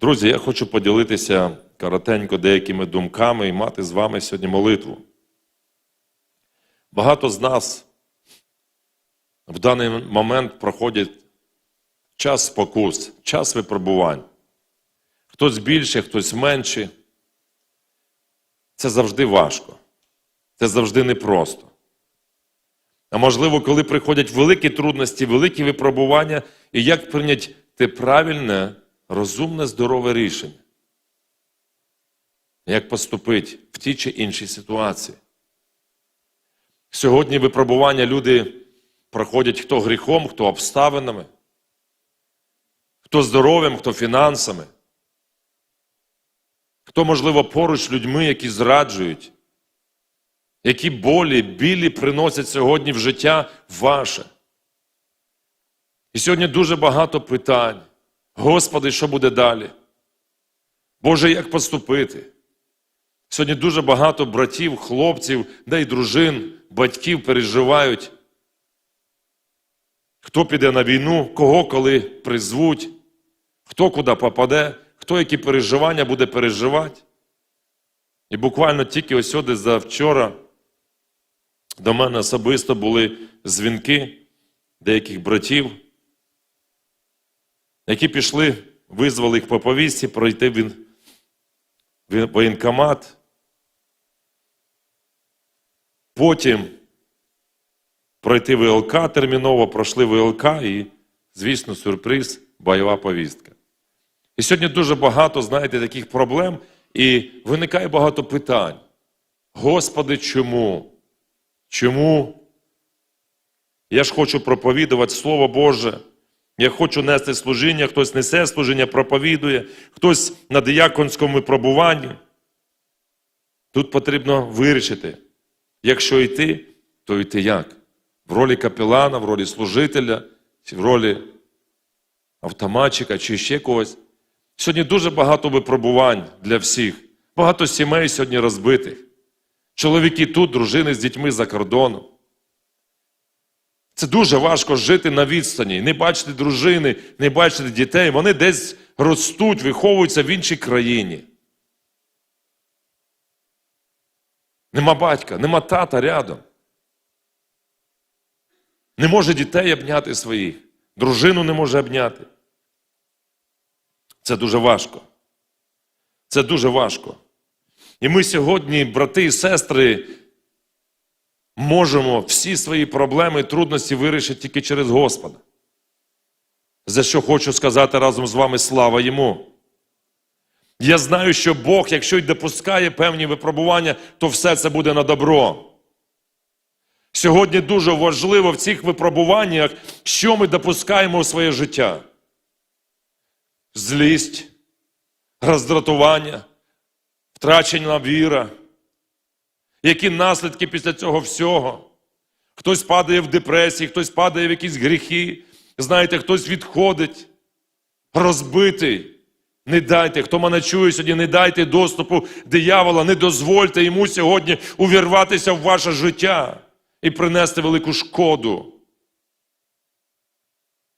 Друзі, я хочу поділитися коротенько деякими думками і мати з вами сьогодні молитву. Багато з нас в даний момент проходять час спокус, час випробувань. Хтось більше, хтось менше. Це завжди важко. Це завжди непросто. А можливо, коли приходять великі трудності, великі випробування, і як прийняти правильне, розумне, здорове рішення? Як поступити в тій чи іншій ситуації? Сьогодні випробування люди проходять хто гріхом, хто обставинами, хто здоров'ям, хто фінансами, хто, можливо, поруч людьми, які зраджують, які болі, білі приносять сьогодні в життя ваше. І сьогодні дуже багато питань. Господи, що буде далі? Боже, як поступити? Сьогодні дуже багато братів, хлопців, да й дружин, батьків переживають. Хто піде на війну, кого коли призвуть, хто куди попаде, хто які переживання буде переживати. І буквально тільки ось сюди за вчора до мене особисто були дзвінки деяких братів, які пішли, визвали їх по повісті, пройти в воєнкомат. Потім пройти ВЛК терміново, пройшли ВЛК і, звісно, сюрприз, бойова повістка. І сьогодні дуже багато, знаєте, таких проблем, і виникає багато питань. Господи, чому? Чому? Я ж хочу проповідувати Слово Боже. Я хочу нести служіння, хтось несе служіння, проповідує, хтось на дияконському випробуванні. Тут потрібно вирішити, якщо йти, то йти як? В ролі капелана, в ролі служителя, чи в ролі автоматчика, чи ще когось. Сьогодні дуже багато випробувань для всіх. Багато сімей сьогодні розбитих. Чоловіки тут, дружини з дітьми за кордоном. Це дуже важко жити на відстані, не бачити дружини, не бачити дітей. Вони десь ростуть, виховуються в іншій країні. Нема батька, нема тата рядом. Не може дітей обняти своїх, дружину не може обняти. Це дуже важко. Це дуже важко. І ми сьогодні, брати і сестри, можемо всі свої проблеми і трудності вирішити тільки через Господа. За що хочу сказати разом з вами слава йому. Я знаю, що Бог, якщо й допускає певні випробування, то все це буде на добро. Сьогодні дуже важливо в цих випробуваннях, що ми допускаємо у своє життя. Злість, роздратування, втрачена віра. Які наслідки після цього всього? Хтось падає в депресії, хтось падає в якісь гріхи. Знаєте, хтось відходить, розбитий. Не дайте, хто мене чує сьогодні, не дайте доступу диявола, не дозвольте йому сьогодні увірватися в ваше життя і принести велику шкоду.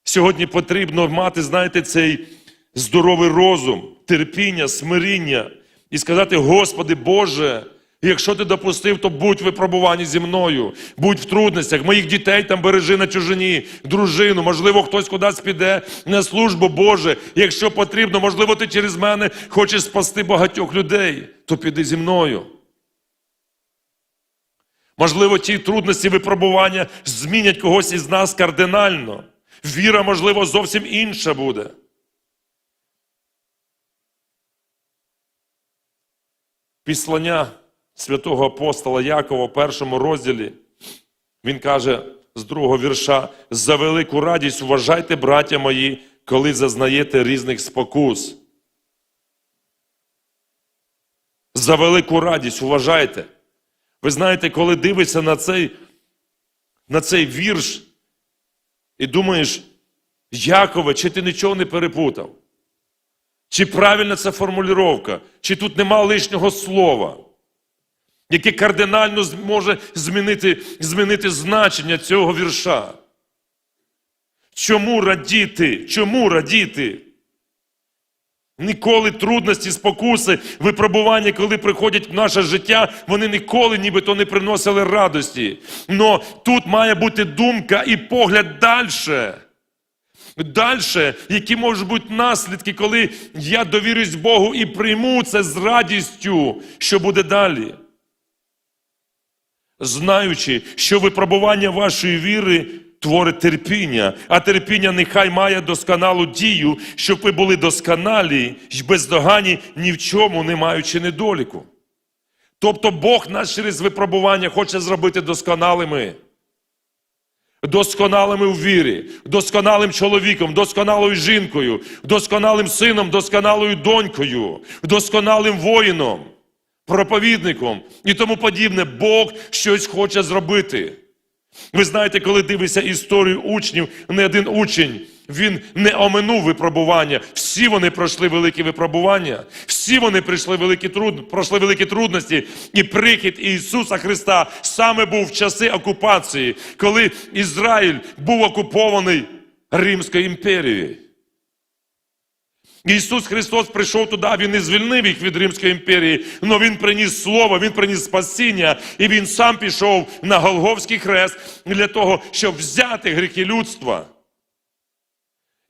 Сьогодні потрібно мати, знаєте, цей здоровий розум, терпіння, смиріння і сказати: Господи Боже, якщо ти допустив, то будь в зі мною, будь в трудностях, моїх дітей там бережи на чужині, дружину, можливо, хтось кудись піде на службу Боже. Якщо потрібно, можливо, ти через мене хочеш спасти багатьох людей, то піди зі мною. Можливо, ті трудності випробування змінять когось із нас кардинально. Віра, можливо, зовсім інша буде. Післання святого апостола Якова в першому розділі, він каже з другого вірша: за велику радість вважайте, браття мої, коли зазнаєте різних спокус. За велику радість вважайте. Ви знаєте, коли дивишся на цей, на цей вірш і думаєш, Якове, чи ти нічого не перепутав? Чи правильна це формулювання? Чи тут нема лишнього слова, яке кардинально може змінити, змінити значення цього вірша? Чому радіти? Чому радіти? Ніколи трудності, спокуси, випробування, коли приходять в наше життя, вони ніколи нібито не приносили радості. Но тут має бути думка і погляд далі. Далі, які можуть бути наслідки, коли я довірюсь Богу і прийму це з радістю, що буде далі. Знаючи, що випробування вашої віри творить терпіння, а терпіння нехай має досконалу дію, щоб ви були досконалі й бездогані ні в чому, не маючи недоліку. Тобто Бог нас через випробування хоче зробити досконалими. Досконалими в вірі, досконалим чоловіком, досконалою жінкою, досконалим сином, досконалою донькою, досконалим воїном, проповідником і тому подібне. Бог щось хоче зробити. Ви знаєте, коли дивишся історію учнів, не один учень, він не оминув випробування. Всі вони пройшли великі випробування, всі вони пройшли великі труд... пройшли великі трудності. І прихід Ісуса Христа саме був в часи окупації, коли Ізраїль був окупований Римською імперією. Ісус Христос прийшов туди, Він не звільнив їх від Римської імперії, але Він приніс слово, Він приніс спасіння, і Він сам пішов на Голговський хрест для того, щоб взяти гріхи людства.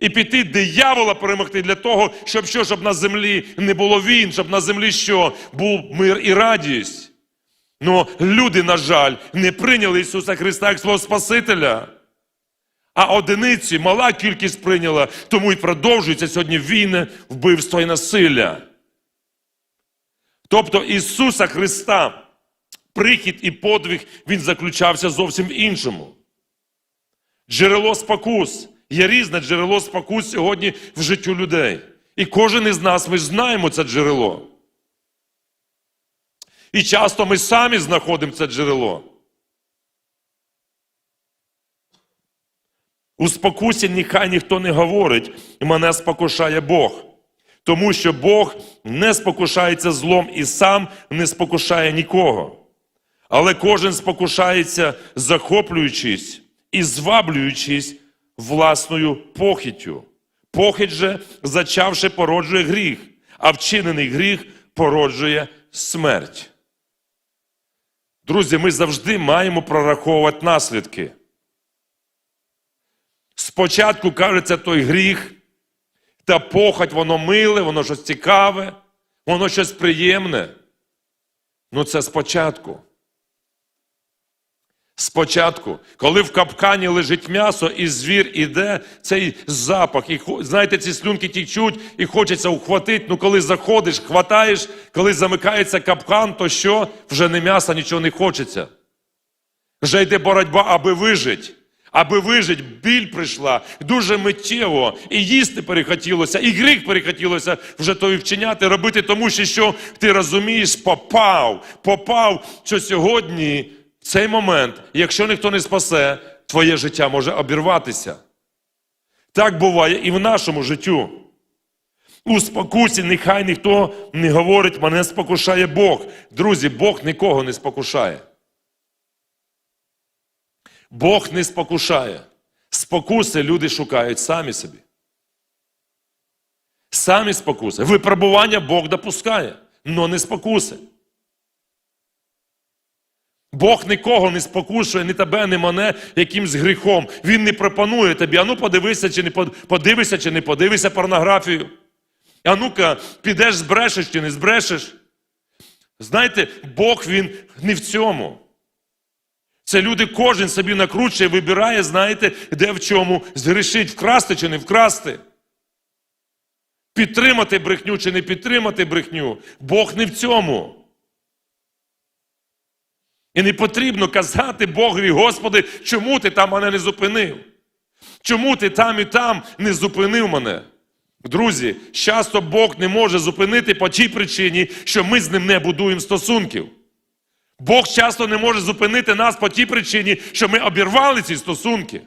І піти диявола перемогти для того, щоб що, щоб на землі не було війн, щоб на землі що був мир і радість. Ну люди, на жаль, не прийняли Ісуса Христа як свого Спасителя. А одиниці мала кількість прийняла, тому і продовжується сьогодні війни, вбивство і насилля. Тобто Ісуса Христа, прихід і подвиг, Він заключався зовсім в іншому. Джерело спокус. Є різне джерело спокус сьогодні в життю людей. І кожен із нас ми знаємо це джерело. І часто ми самі знаходимо це джерело. У спокусі нехай ніхто не говорить, і мене спокушає Бог. Тому що Бог не спокушається злом і сам не спокушає нікого. Але кожен спокушається, захоплюючись і зваблюючись власною похиттю. Похить же, зачавши, породжує гріх, а вчинений гріх породжує смерть. Друзі, ми завжди маємо прораховувати наслідки. Спочатку кажеться той гріх, та похоть, воно миле, воно щось цікаве, воно щось приємне. Ну це спочатку. Спочатку, коли в капкані лежить м'ясо, і звір іде, цей запах, і знаєте, ці слюнки тічуть, і хочеться ухватити. Ну, коли заходиш, хватаєш, коли замикається капкан, то що? Вже не м'яса, нічого не хочеться. Вже йде боротьба, аби вижити. Аби вижити, біль прийшла дуже миттєво, і їсти перехотілося, і гріх перехотілося вже то і вчиняти, робити, тому що, що ти розумієш, попав, попав, що сьогодні, в цей момент, якщо ніхто не спасе, твоє життя може обірватися. Так буває і в нашому життю. У спокусі нехай ніхто не говорить, мене спокушає Бог. Друзі, Бог нікого не спокушає. Бог не спокушає. Спокуси люди шукають самі собі. Самі спокуси. Випробування Бог допускає, але не спокуси. Бог нікого не спокушує, ні тебе, ні мене якимсь гріхом. Він не пропонує тобі, а ну подивися, чи не подивися, чи не подивися порнографію. А ну-ка, підеш, збрешеш чи не збрешеш. Знаєте, Бог він не в цьому. Це люди кожен собі накручує, вибирає, знаєте, де в чому згрішить, вкрасти чи не вкрасти. Підтримати брехню чи не підтримати брехню. Бог не в цьому. І не потрібно казати Богові, Господи, чому ти там мене не зупинив? Чому ти там і там не зупинив мене? Друзі, часто Бог не може зупинити по тій причині, що ми з ним не будуємо стосунків. Бог часто не може зупинити нас по тій причині, що ми обірвали ці стосунки.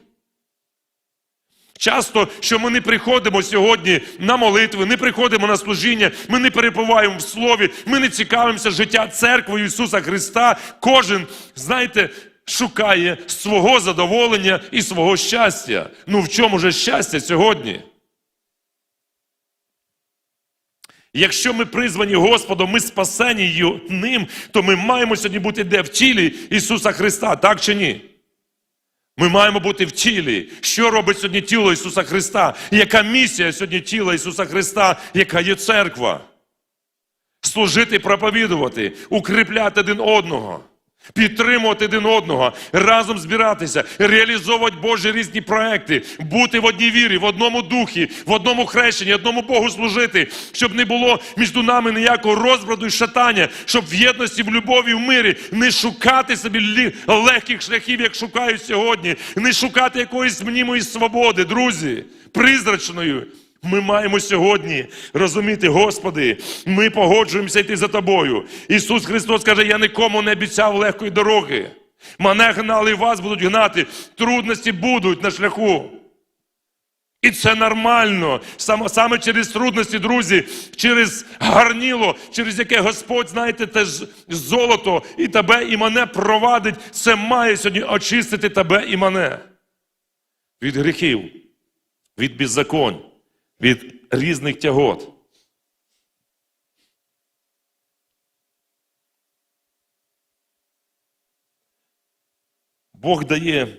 Часто, що ми не приходимо сьогодні на молитви, не приходимо на служіння, ми не перебуваємо в слові, ми не цікавимося життя церквою Ісуса Христа. Кожен, знаєте, шукає свого задоволення і свого щастя. Ну в чому же щастя сьогодні? Якщо ми призвані Господом, ми спасені ним, то ми маємо сьогодні бути де в тілі Ісуса Христа, так чи ні? Ми маємо бути в тілі. Що робить сьогодні тіло Ісуса Христа? Яка місія сьогодні тіла Ісуса Христа, яка є церква? Служити, проповідувати, укріпляти один одного, підтримувати один одного, разом збиратися, реалізовувати Божі різні проекти, бути в одній вірі, в одному духі, в одному хрещенні, одному Богу служити, щоб не було між нами ніякого розбраду і шатання, щоб в єдності, в любові, в мирі не шукати собі легких шляхів, як шукають сьогодні, не шукати якоїсь мнімої свободи, друзі, призрачною. Ми маємо сьогодні розуміти, Господи, ми погоджуємося йти за тобою. Ісус Христос каже: я нікому не обіцяв легкої дороги. Мене гнали, і вас будуть гнати. Трудності будуть на шляху. І це нормально. Саме, саме через трудності, друзі, через гарніло, через яке Господь, знаєте, те ж золото і тебе, і мене провадить. Це має сьогодні очистити тебе і мене від гріхів, від беззаконь, від різних тягот. Бог дає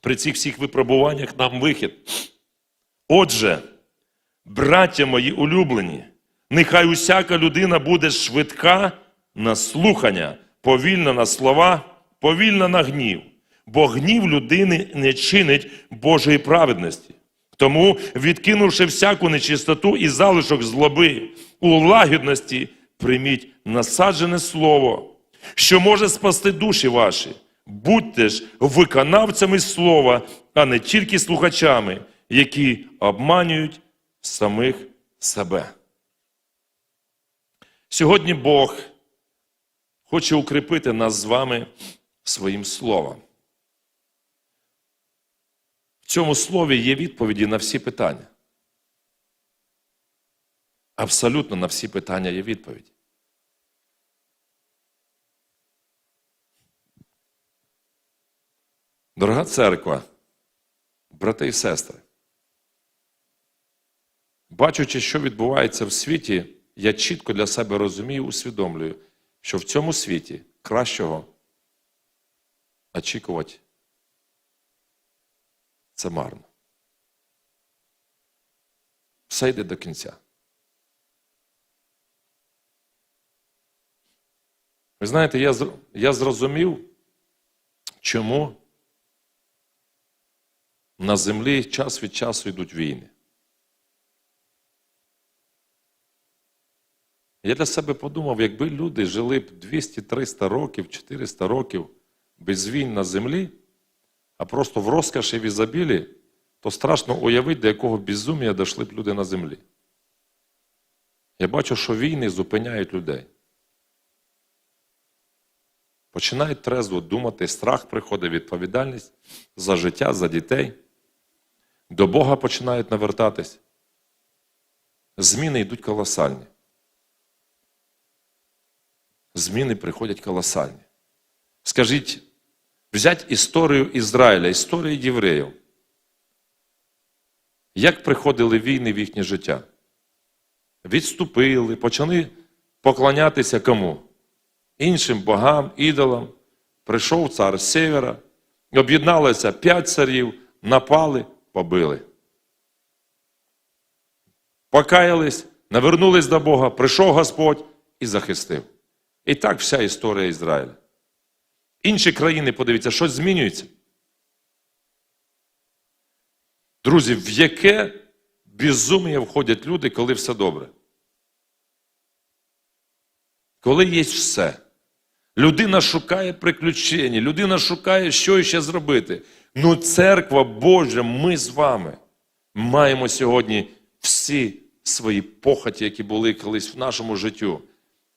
при цих всіх випробуваннях нам вихід. Отже, браття мої улюблені, нехай усяка людина буде швидка на слухання, повільна на слова, повільна на гнів, бо гнів людини не чинить Божої праведності. Тому, відкинувши всяку нечистоту і залишок злоби, у лагідності прийміть насаджене слово, що може спасти душі ваші. Будьте ж виконавцями слова, а не тільки слухачами, які обманюють самих себе. Сьогодні Бог хоче укріпити нас з вами своїм словом. Цьому слові є відповіді на всі питання. Абсолютно на всі питання є відповіді. Дорога церква, брати і сестри, бачучи, що відбувається в світі, я чітко для себе розумію, усвідомлюю, що в цьому світі кращого очікувати це марно. Все йде до кінця. Ви знаєте, я, я зрозумів, чому на землі час від часу йдуть війни. Я для себе подумав, якби люди жили б 200-300 років, 400 років без війн на землі, а просто в розкоші в ізобілі, то страшно уявити, до якого безумія дійшли б люди на землі. Я бачу, що війни зупиняють людей. Починають трезво думати, страх приходить, відповідальність за життя, за дітей. До Бога починають навертатись. Зміни йдуть колосальні. Зміни приходять колосальні. Скажіть, взять історію Ізраїля, історію євреїв. Як приходили війни в їхнє життя? Відступили, почали поклонятися кому? Іншим богам, ідолам. Прийшов цар севера, об'єдналося п'ять царів, напали, побили. Покаялись, навернулись до Бога, прийшов Господь і захистив. І так вся історія Ізраїля. Інші країни, подивіться, щось змінюється. Друзі, в яке безум'я входять люди, коли все добре? Коли є все. Людина шукає приключення, людина шукає, що ще зробити. Ну, церква Божа, ми з вами маємо сьогодні всі свої похоті, які були колись в нашому життю,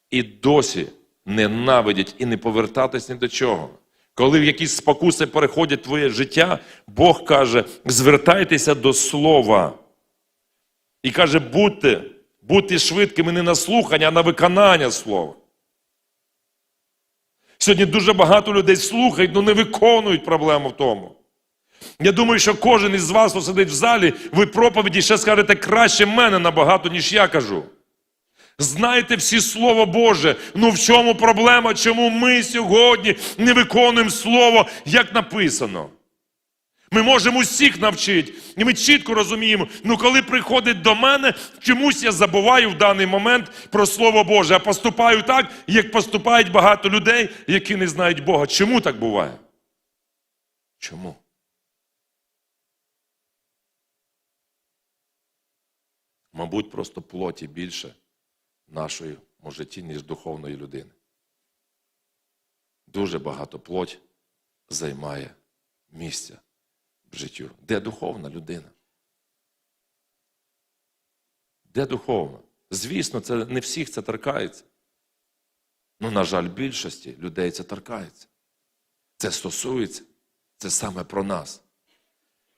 і досі ненавидять і не повертатись ні до чого. Коли якісь спокуси переходять твоє життя, Бог каже: звертайтеся до слова. І каже, будьте, будьте швидкими не на слухання, а на виконання слова. Сьогодні дуже багато людей слухають, але не виконують проблему в тому. Я думаю, що кожен із вас, хто сидить в залі, ви проповіді ще скажете краще мене набагато, ніж я кажу. Знаєте всі Слово Боже. Ну в чому проблема? Чому ми сьогодні не виконуємо Слово, як написано? Ми можемо усіх навчити, і ми чітко розуміємо, ну коли приходить до мене, чомусь я забуваю в даний момент про Слово Боже, а поступаю так, як поступають багато людей, які не знають Бога. Чому так буває? Чому? Мабуть, просто плоті більше в нашої житті, ніж духовної людини. Дуже багато плоть займає місця в життю. Де духовна людина? Де духовна? Звісно, це не всіх це торкається. Ну, на жаль, більшості людей це торкається. Це стосується, це саме про нас.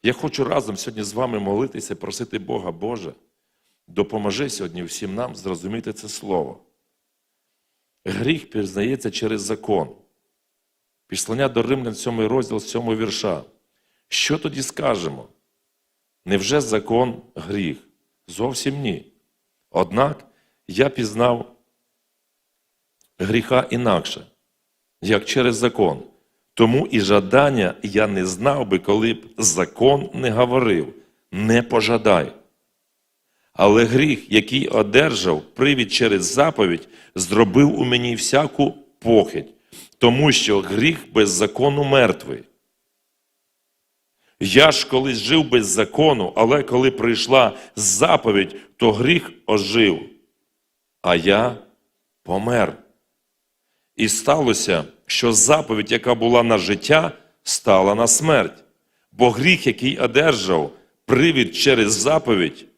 Я хочу разом сьогодні з вами молитися, просити Бога, Боже, допоможи сьогодні всім нам зрозуміти це слово. Гріх пізнається через закон. Післання до Римлян 7 розділ 7 вірша. Що тоді скажемо? Невже закон гріх? Зовсім ні. Однак я пізнав гріха інакше, як через закон. Тому і жадання я не знав би, коли б закон не говорив, не пожадай. Але гріх, який одержав привід через заповідь, зробив у мені всяку похідь, тому що гріх без закону мертвий. Я ж колись жив без закону, але коли прийшла заповідь, то гріх ожив, а я помер. І сталося, що заповідь, яка була на життя, стала на смерть. Бо гріх, який одержав привід через заповідь,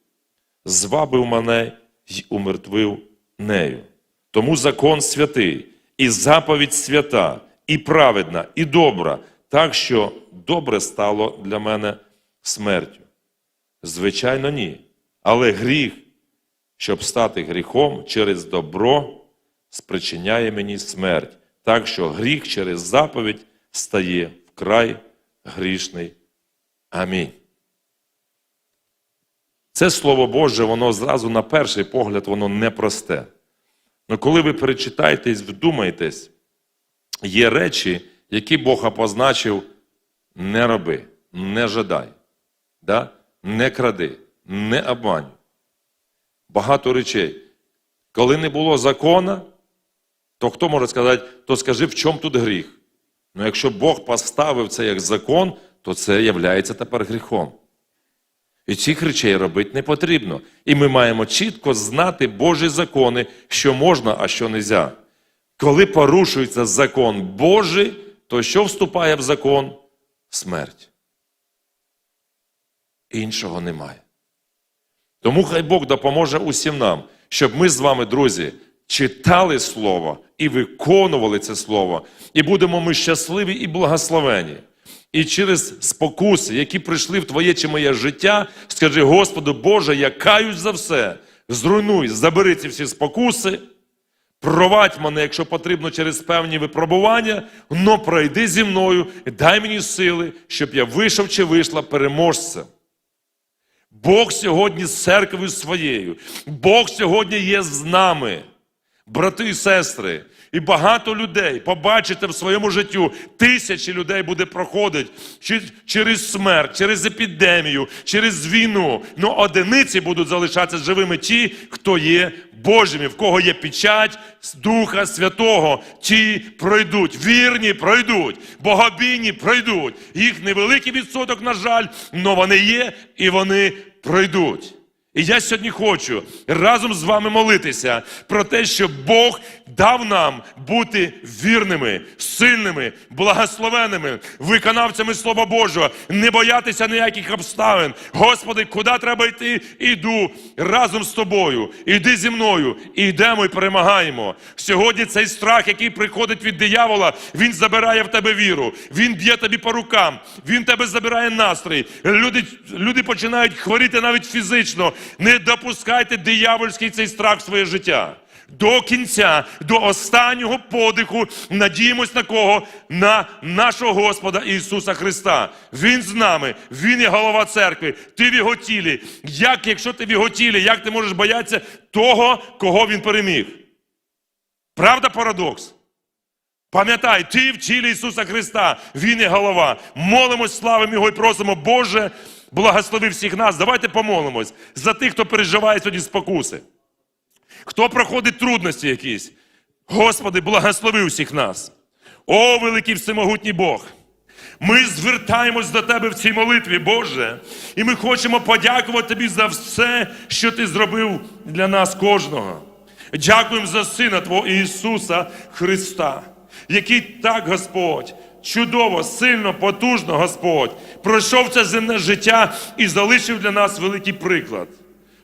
звабив мене й умертвив нею. Тому закон святий, і заповідь свята, і праведна, і добра, так що добре стало для мене смертю. Звичайно, ні. Але гріх, щоб стати гріхом через добро, спричиняє мені смерть, так що гріх через заповідь стає вкрай грішний. Амінь. Це Слово Боже, воно зразу на перший погляд, воно непросте. Але коли ви перечитаєтесь, вдумаєтесь, є речі, які Бог позначив не роби, не жадай, да? не кради, не обмань. Багато речей. Коли не було закона, то хто може сказати, то скажи, в чому тут гріх? Ну якщо Бог поставив це як закон, то це є тепер гріхом. І цих речей робити не потрібно. І ми маємо чітко знати Божі закони, що можна, а що не можна. Коли порушується закон Божий, то що вступає в закон? Смерть. Іншого немає. Тому хай Бог допоможе усім нам, щоб ми з вами, друзі, читали Слово і виконували це Слово, і будемо ми щасливі і благословені. І через спокуси, які прийшли в твоє чи моє життя, скажи, Господу Боже, я каюсь за все. Зруйнуй, забери ці всі спокуси, провадь мене, якщо потрібно, через певні випробування, но пройди зі мною, і дай мені сили, щоб я вийшов чи вийшла переможцем. Бог сьогодні з церквою своєю. Бог сьогодні є з нами, брати і сестри. І багато людей побачите в своєму життю, тисячі людей буде проходити через смерть, через епідемію, через війну. Ну одиниці будуть залишатися живими ті, хто є Божими, в кого є печать Духа Святого. Ті пройдуть. Вірні пройдуть, богобійні пройдуть. Їх невеликий відсоток, на жаль, але вони є і вони пройдуть. І я сьогодні хочу разом з вами молитися про те, щоб Бог дав нам бути вірними, сильними, благословенними, виконавцями Слова Божого, не боятися ніяких обставин. Господи, куди треба йти? Іду разом з тобою. Іди зі мною, і йдемо і перемагаємо. Сьогодні цей страх, який приходить від диявола, він забирає в тебе віру, він б'є тобі по рукам, він тебе забирає настрій. Люди, Люди починають хворіти навіть фізично Не допускайте диявольський цей страх в своє життя. До кінця, до останнього подиху надіємось на кого? На нашого Господа Ісуса Христа. Він з нами, Він є голова церкви. Ти в його тілі. Як, якщо ти в його тілі, як ти можеш боятися того, кого він переміг? Правда, парадокс? Пам'ятай, ти в тілі Ісуса Христа, Він є голова. Молимось, славимо Його і просимо, Боже, благослови всіх нас. Давайте помолимось за тих, хто переживає сьогодні спокуси. Хто проходить трудності якісь? Господи, благослови усіх нас. О, великий всемогутній Бог! Ми звертаємось до Тебе в цій молитві, Боже, і ми хочемо подякувати Тобі за все, що Ти зробив для нас кожного. Дякуємо за Сина Твого Ісуса Христа, який так, Господь, чудово, сильно, потужно, Господь, пройшов це земне життя і залишив для нас великий приклад.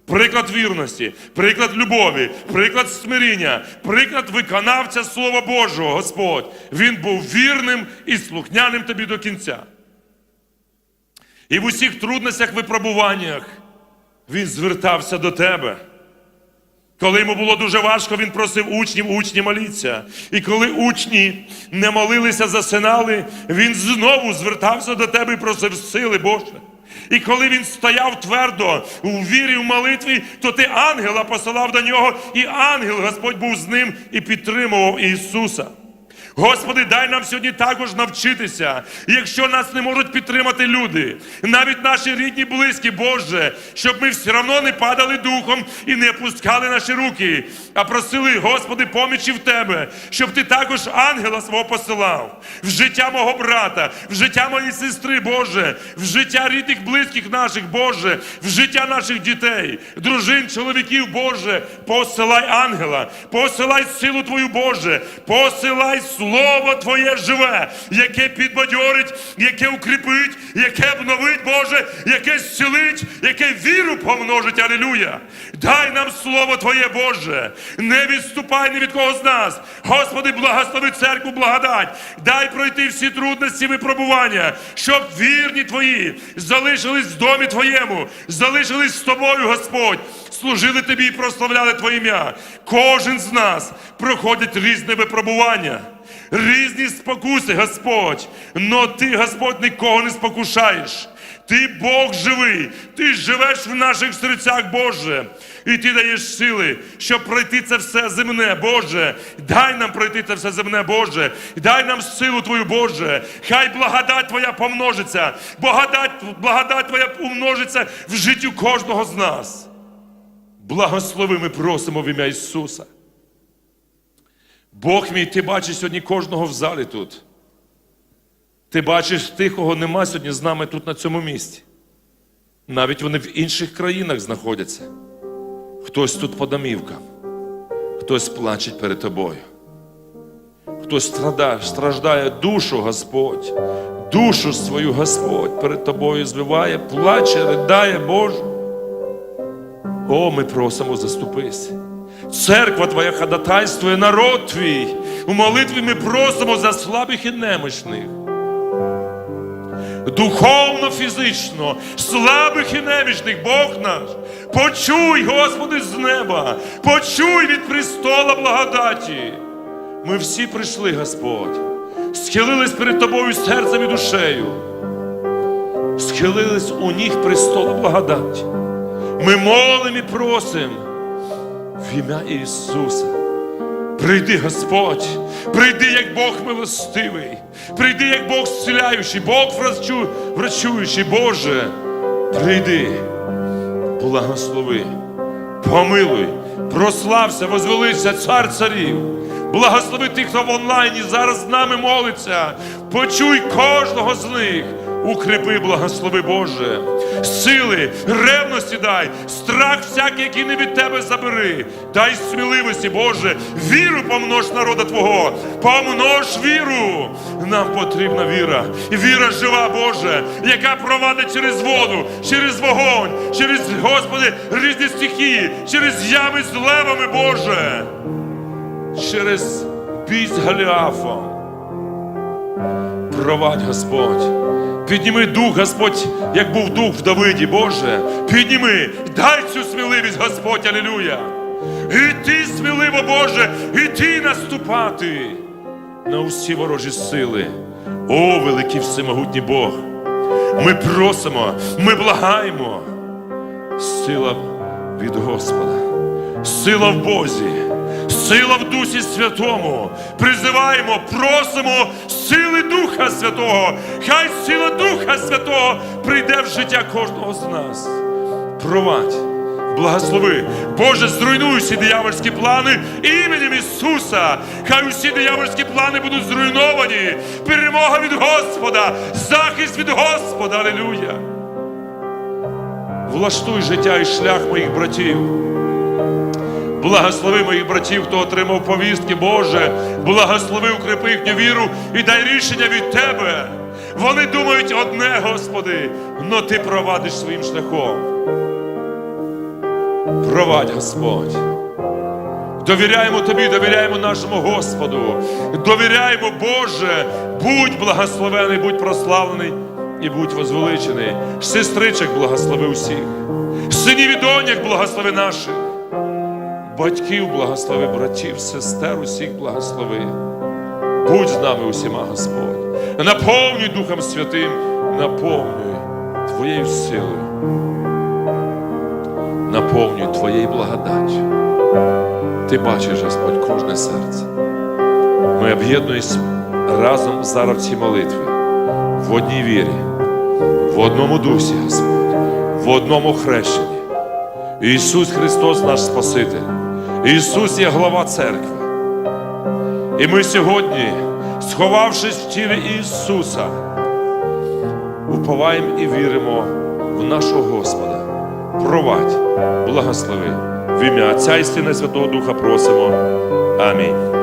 Приклад вірності, приклад любові, приклад смиріння, приклад виконавця Слова Божого, Господь. Він був вірним і слухняним тобі до кінця. І в усіх трудностях, випробуваннях він звертався до тебе. Коли йому було дуже важко, він просив учнів, учні моліться. І коли учні не молилися, засинали, він знову звертався до тебе і просив сили Боже. І коли він стояв твердо у вірі в молитві, то ти ангела посилав до нього, і ангел Господь був з ним і підтримував Ісуса. Господи, дай нам сьогодні також навчитися, якщо нас не можуть підтримати люди, навіть наші рідні, близькі, Боже, щоб ми все одно не падали духом і не опускали наші руки, а просили, Господи, помічі в Тебе, щоб Ти також ангела свого посилав в життя мого брата, в життя моєї сестри, Боже, в життя рідних, близьких наших, Боже, в життя наших дітей, дружин, чоловіків, Боже, посилай ангела, посилай силу Твою, Боже, посилай Слово Твоє живе, яке підбадьорить, яке укріпить, яке обновить, Боже, яке зцілить, яке віру помножить. Алілюя. Дай нам Слово Твоє, Боже. Не відступай ні від кого з нас. Господи, благослови церкву, благодать. Дай пройти всі трудності випробування, щоб вірні Твої залишились в домі Твоєму, залишились з Тобою, Господь. Служили тобі і прославляли Твоє ім'я. Кожен з нас проходить різне випробування, різні спокуси, Господь. Но ти, Господь, нікого не спокушаєш. Ти Бог живий, ти живеш в наших серцях, Боже, і ти даєш сили, щоб пройти це все земне, Боже. Дай нам пройти це все земне, Боже. Дай нам силу Твою, Боже. Хай благодать Твоя помножиться, благодать, благодать Твоя умножиться в життю кожного з нас. Благослови, ми просимо в ім'я Ісуса. Бог мій, ти бачиш сьогодні кожного в залі тут. Ти бачиш тих, кого нема сьогодні з нами тут на цьому місці. Навіть вони в інших країнах знаходяться. Хтось тут по домівкам, хтось плачеть перед тобою. Хтось страдає, страждає душу, Господь, душу свою Господь перед тобою збиває, плаче, ридає, Боже. О, ми просимо, заступись. Церква Твоя ходатайствує, народ твій. У молитві ми просимо за слабих і немощних. Духовно, фізично, слабих і немічних, Бог наш. Почуй, Господи, з неба, почуй від престола благодаті. Ми всі прийшли, Господь, схилились перед Тобою серцем і душею, схилились у ніг престола благодаті. Ми молимо і просимо в ім'я Ісуса. Прийди, Господь, прийди, як Бог милостивий, прийди, як Бог зціляючий, Бог врачу, врачуючий, Боже, прийди, благослови, помилуй, прослався, возвеличся, цар царів. Благослови тих, хто в онлайні зараз з нами молиться. Почуй кожного з них. Укріпи, благослови Боже, сили, ревності дай, страх всякий, який не від тебе забери. Дай сміливості, Боже, віру помнож народа Твого, помнож віру. Нам потрібна віра. Віра жива, Боже, яка провадить через воду, через вогонь, через, Господи, різні стихії, через ями з левами, Боже, через бій з Голіафом. Провадь, Господь. Підніми дух, Господь, як був дух в Давиді, Боже. Підніми, дай цю сміливість, Господь, алілюя. І ти сміливо, Боже, і ти наступати на усі ворожі сили. О, великий всемогутній Бог! Ми просимо, ми благаємо. Сила від Господа, сила в Бозі, сила в Дусі Святому. Призиваємо, просимо сили Духа Святого. Хай сила Духа Святого прийде в життя кожного з нас. Провадь, благослови. Боже, зруйнуй всі диявольські плани іменем Ісуса. Хай усі диявольські плани будуть зруйновані. Перемога від Господа, захист від Господа. Алілюя. Влаштуй життя і шлях моїх братів. Благослови моїх братів, хто отримав повістки, Боже, благослови, укрепи їхню віру і дай рішення від Тебе. Вони думають одне, Господи, но Ти провадиш своїм шляхом. Провадь, Господь. Довіряємо Тобі, довіряємо нашому Господу. Довіряємо, Боже, будь благословений, будь прославлений і будь возвеличений. Сестричок благослови усіх, синів і доньок благослови наших, батьків благослови, братів, сестер усіх благослови. Будь з нами усіма, Господь. Наповнюй Духом Святим, наповнюй Твоєю силою, наповнюй Твоєю благодаттю. Ти бачиш, Господь, кожне серце. Ми об'єднуємось разом зараз в цій молитві, в одній вірі, в одному дусі, Господь, в одному хрещенні. Ісус Христос наш Спаситель. Ісус є глава церкви. І ми сьогодні, сховавшись в тілі Ісуса, уповаємо і віримо в нашого Господа. Провадь, благослови. В ім'я Отця і Сина Святого Духа просимо. Амінь.